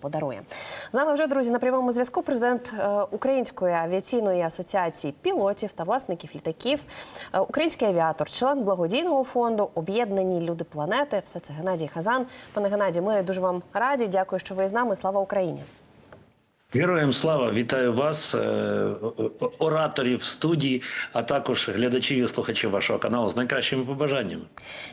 Подарує з нами вже друзі на прямому зв'язку. Президент е, Української авіаційної асоціації пілотів та власників літаків, е, український авіатор, член благодійного фонду Об'єднані люди планети. Все це Геннадій Хазан. Пане Геннадій, ми дуже вам раді. Дякую, що ви з нами. Слава Україні! Героям слава, вітаю вас, е, ораторів студії, а також глядачів і слухачів вашого каналу з найкращими побажаннями.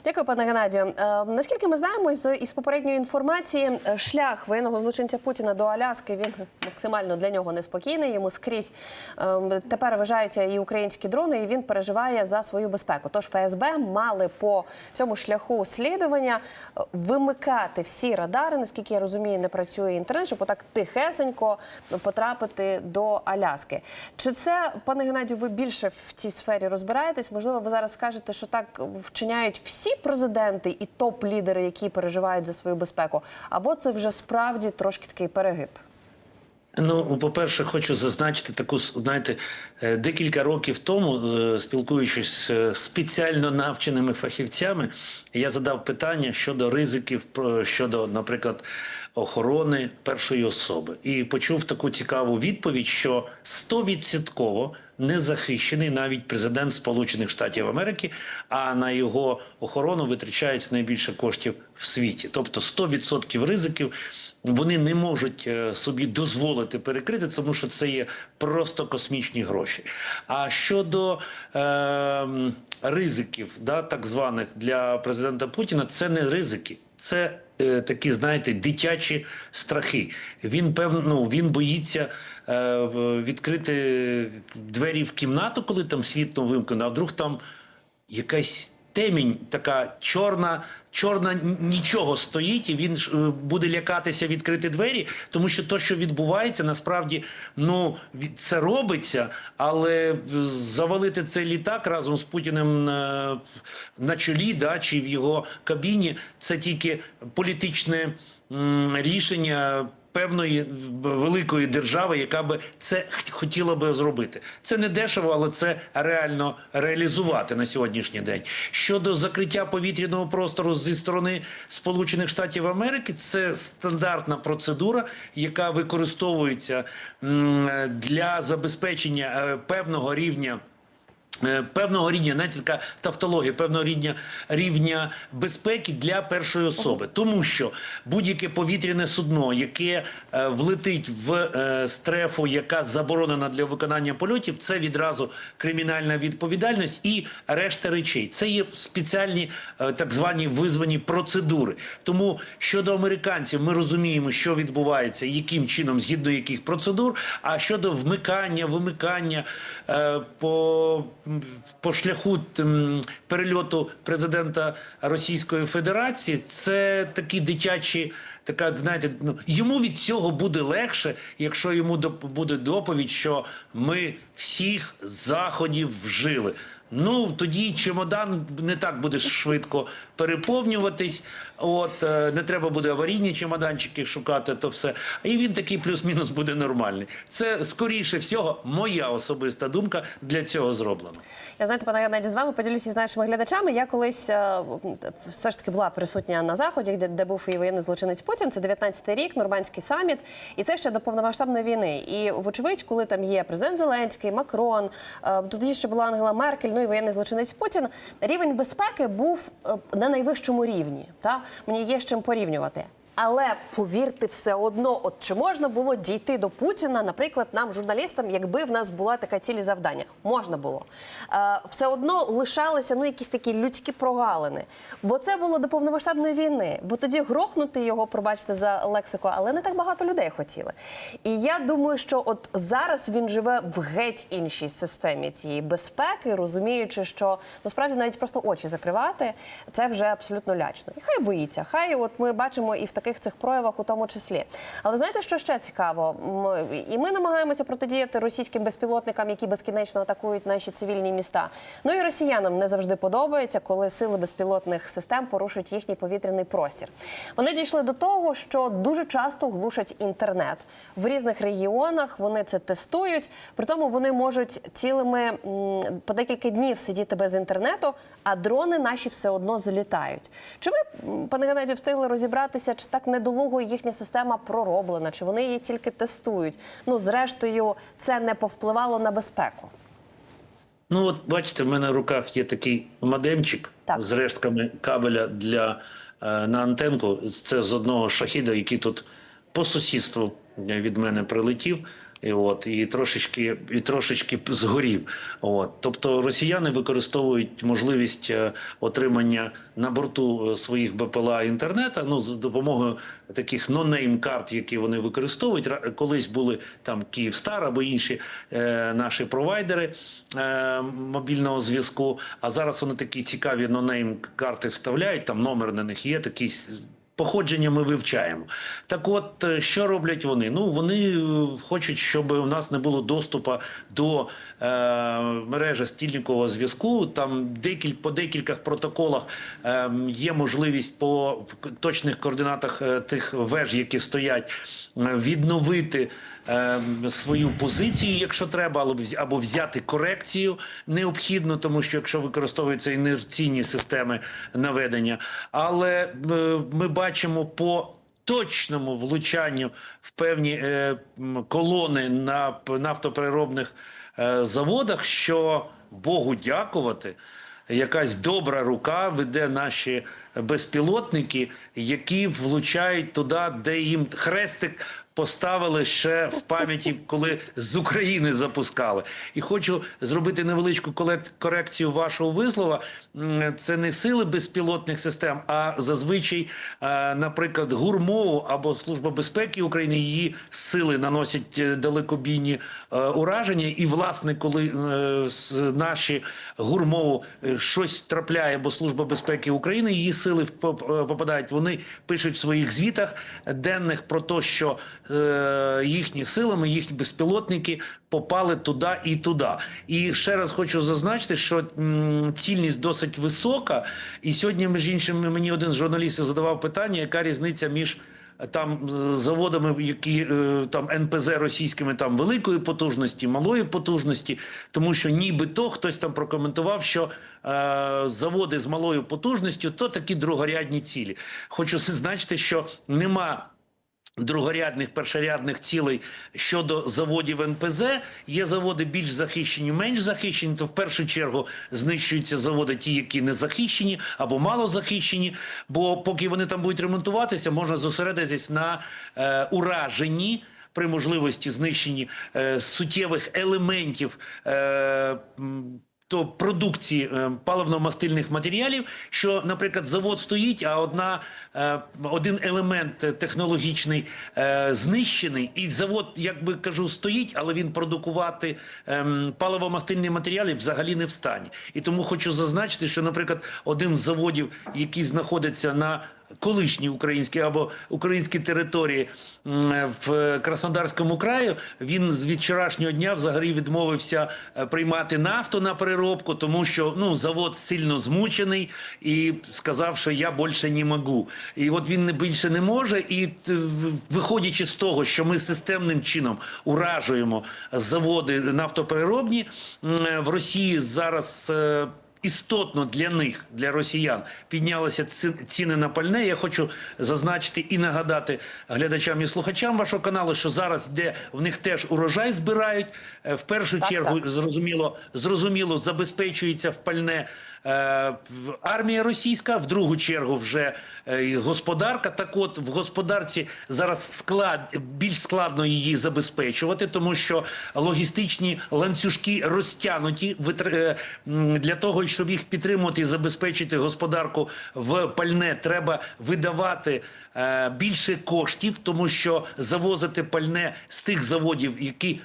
Дякую, пане Геннадію. Е, наскільки ми знаємо, з із попередньої інформації е, шлях воєнного злочинця Путіна до Аляски він максимально для нього неспокійний. Йому скрізь тепер вважаються і українські дрони, і він переживає за свою безпеку. Тож ФСБ мали по цьому шляху слідування вимикати всі радари. Наскільки я розумію, не працює інтернет, щоб отак тихесенько потрапити до Аляски. Чи це, пане Геннадію, ви більше в цій сфері розбираєтесь? Можливо, ви зараз скажете, що так вчиняють всі президенти і топ-лідери, які переживають за свою безпеку, або це вже справді трошки такий перегиб? Ну, по-перше, хочу зазначити таку, знаєте, е, декілька років тому, е, спілкуючись з спеціально навченими фахівцями, я задав питання щодо ризиків, про- щодо, наприклад, охорони першої особи. І почув таку цікаву відповідь, що 100% не захищений навіть президент Сполучених Штатів Америки, а на його охорону витрачається найбільше коштів в світі. Тобто 100% ризиків вони не можуть е, собі дозволити перекрити, тому що це є просто космічні гроші. А щодо е, ризиків, да, так званих для президента Путіна, це не ризики. Це е, такі, знаєте, дитячі страхи. Він певно, ну, він боїться е, відкрити двері в кімнату, коли там світло вимкнено, а вдруг там якась темінь, така чорна, чорна нічого стоїть, і він ж, е, буде лякатися відкрити двері, тому що то, що відбувається, насправді ну це робиться, але е, завалити цей літак разом з Путіним на, на чолі, да, чи в його кабіні, це тільки політичне рішення певної е, великої держави, яка би це хотіла би зробити. Це не дешево, але це реально реалізувати на сьогоднішній день. Щодо закриття повітряного простору зі сторони Сполучених Штатів Америки, це стандартна процедура, яка використовується для забезпечення е, певного рівня. Е, Певного рівня, знаєте, така тавтологія, певного рівня рівня безпеки для першої особи, тому що будь-яке повітряне судно, яке е, влетить в е, стрефу, яка заборонена для виконання польотів, це відразу кримінальна відповідальність і решта речей. Це є спеціальні е, так звані визвані процедури. Тому щодо американців, ми розуміємо, що відбувається, яким чином, згідно яких процедур. А щодо вмикання, вимикання е, по, по шляху перельоту президента Російської Федерації, це такі дитячі. Така, знаєте, ну йому від цього буде легше, якщо йому буде доповідь, що ми всіх заходів вжили. Ну тоді чемодан не так буде швидко переповнюватись. От е, не треба буде аварійні чемоданчики шукати, то все. І він такий плюс-мінус буде нормальний. Це скоріше всього моя особиста думка для цього зроблена. Я знаєте, пане Геннадію, з вами поділюся з нашими глядачами. Я колись е, все ж таки була присутня на заході, де, де був і воєнний злочинець Путін. Це 19-й рік, нормандський саміт, і це ще до повномасштабної війни. І вочевидь, коли там є президент Зеленський, Макрон, е, тоді ще була Ангела Меркель, ну і воєнний злочинець Путін. Рівень безпеки був е, на найвищому рівні. Та мені є з чим порівнювати. Але повірте, все одно, от чи можна було дійти до Путіна, наприклад, нам, журналістам, якби в нас була така цілі завдання? Можна було. Е, все одно лишалися ну, якісь такі людські прогалини. Бо це було до повномасштабної війни. Бо тоді грохнути його, пробачте за лексику, але не так багато людей хотіли. І я думаю, що от зараз він живе в геть іншій системі цієї безпеки, розуміючи, що насправді навіть просто очі закривати це вже абсолютно лячно. І хай боїться, хай от ми бачимо і в таких цих проявах у тому числі. Але знаєте, що ще цікаво? І ми намагаємося протидіяти російським безпілотникам, які безкінечно атакують наші цивільні міста. Ну і росіянам не завжди подобається, коли сили безпілотних систем порушують їхній повітряний простір. Вони дійшли до того, що дуже часто глушать інтернет в різних регіонах. Вони це тестують. При тому вони можуть цілими по декілька днів сидіти без інтернету, а дрони наші все одно залітають. Чи ви, пане Геннадію, встигли розібратися, чи так недолуго їхня система пророблена, чи вони її тільки тестують. Ну, зрештою, це не повпливало на безпеку. Ну, от бачите, в мене в руках є такий модемчик Так. з рештками кабеля для, е, на антенку. Це з одного шахіда, який тут по сусідству від мене прилетів. І, от, і, трошечки, і трошечки згорів. От. Тобто росіяни використовують можливість е, отримання на борту е, своїх БПЛА інтернету ну, з допомогою таких нонейм карт, які вони використовують. Колись були там Київстар або інші е, наші провайдери е, мобільного зв'язку. А зараз вони такі цікаві нонейм карти вставляють. Там номер на них є такий. Походження ми вивчаємо. Так от, е, що роблять вони? Ну, вони е, хочуть, щоб у нас не було доступу до е, мережі стільникового зв'язку. Там декіль, по декількох протоколах е, є можливість по точних координатах е, тих веж, які стоять, відновити е, свою позицію, якщо треба, або вз- або взяти корекцію необхідно, тому що якщо використовуються інерційні системи наведення. Але е, ми бачимо по точному влучанню в певні е, колони на нафтопереробних е, заводах, що Богу дякувати. Якась добра рука веде наші безпілотники, які влучають туди, де їм хрестик поставили ще в пам'яті, коли з України запускали. І хочу зробити невеличку корекцію вашого вислова. Це не сили безпілотних систем, а зазвичай, е, наприклад, ГУРМОВ або Служба безпеки України її сили наносять е, далекобійні е, ураження. І, власне, коли наші ГУРМОВ е, щось трапляє, бо Служба безпеки України її сили поп- попадають. Вони пишуть в своїх звітах денних про те, що їхні силами, їхні безпілотники попали туди і туди. І ще раз хочу зазначити, що цільність досить висока. І сьогодні, між іншим, мені один з журналістів задавав питання, яка різниця між там е, заводами, які е, там НПЗ російськими там великої потужності, малої потужності, тому що нібито хтось там прокоментував, що е, заводи з малою потужністю то такі другорядні цілі. Хочу зазначити, що нема. Другорядних першорядних цілей щодо заводів НПЗ є заводи більш захищені, менш захищені. То в першу чергу знищуються заводи, ті, які не захищені або мало захищені. Бо поки вони там будуть ремонтуватися, можна зосередитись на е, ураженні при можливості знищенні е, суттєвих елементів. Е, то продукції е, паливно-мастильних матеріалів, що, наприклад, завод стоїть, а одна, е, один елемент технологічний е, знищений, і завод, як би кажу, стоїть, але він продукувати ем, паливо-мастильні матеріали взагалі не в стані. І тому хочу зазначити, що, наприклад, один з заводів, який знаходиться на колишній українській або українській території в Краснодарському краю, він з від вчорашнього дня взагалі відмовився е, приймати нафту на переробку, тому що ну завод сильно змучений і сказав, що я більше не можу. І от він не більше не може. І виходячи з того, що ми системним чином уражуємо заводи нафтопереробні в Росії зараз. Істотно для них, для росіян, піднялися ці- ціни на пальне. Я хочу зазначити і нагадати глядачам і слухачам вашого каналу, що зараз, де в них теж урожай збирають, е, в першу Так, чергу так. зрозуміло, зрозуміло, забезпечується в пальне. Е, Армія російська, в другу чергу вже е, господарка. Так от в господарці зараз склад більш складно її забезпечувати, тому що логістичні ланцюжки розтягнуті е, для того, щоб їх підтримувати і забезпечити господарку в пальне, треба видавати більше коштів, тому що завозити пальне з тих заводів, які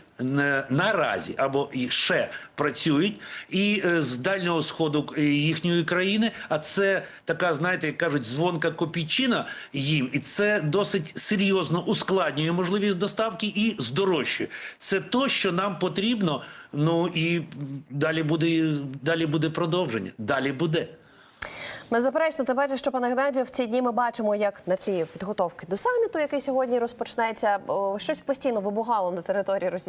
наразі або ще працюють, і е, з дальнього сходу е, їхньої країни. А це така, знаєте, як кажуть, дзвонка копійчина їм, і це досить серйозно ускладнює можливість доставки і здорожчує. Це то, що нам потрібно. Ну і далі буде далі буде продовження. Далі буде. Беззаперечно, тим паче, що пане Геннадію, в ці дні ми бачимо, як на ці підготовки до саміту, який сьогодні розпочнеться, щось постійно вибугало на території Російської